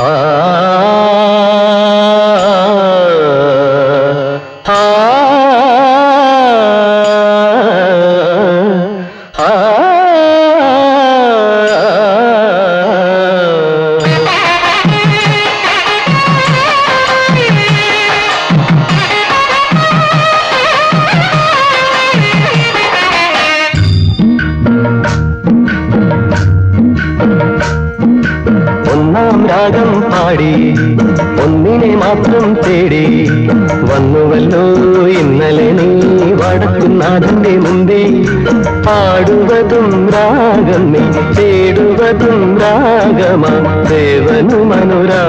Ah. രാഗം പാടി ഒന്നിനെ മാത്രം തേടി. വന്നുവല്ലോ ഇന്നലെ നീ വടക്കുന്നാഥന്റെ മുമ്പേ പാടുവതും രാഗം നീ തേടുവതും രാഗമാ. ദേവനു അനുരാഗിയാമമ്പലത്താവേ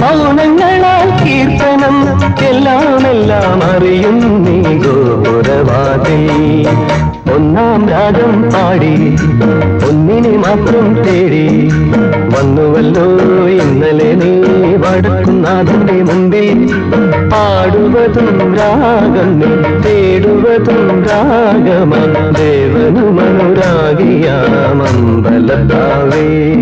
മൗനങ്ങളാൽ കീർത്തനം എല്ലാം എല്ലാം അറിയും നീ ഗോപുരവാതിൽ. ഒന്നാം രാഗം പാടി ഒന്നിനെ മാത്രം തേടി. വന്നുവല്ലോ ഇന്നലെ നീ വടക്കുന്നാഥന്റെ മുമ്പിൽ. പാടുവതും രാഗം നീ തേടുവതും രാഗമ. ദേവനും അനുരാഗിയാമമ്പലത്താവേ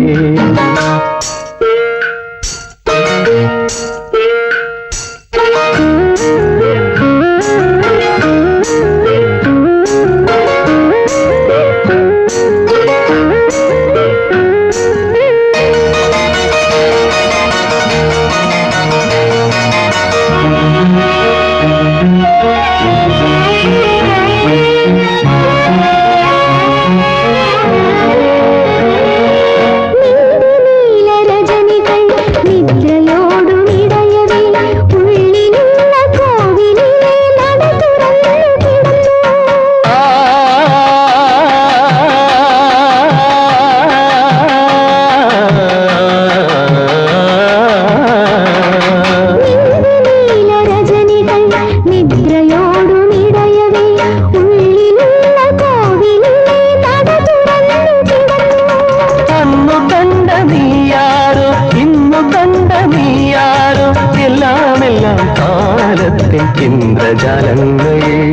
കാലത്തെ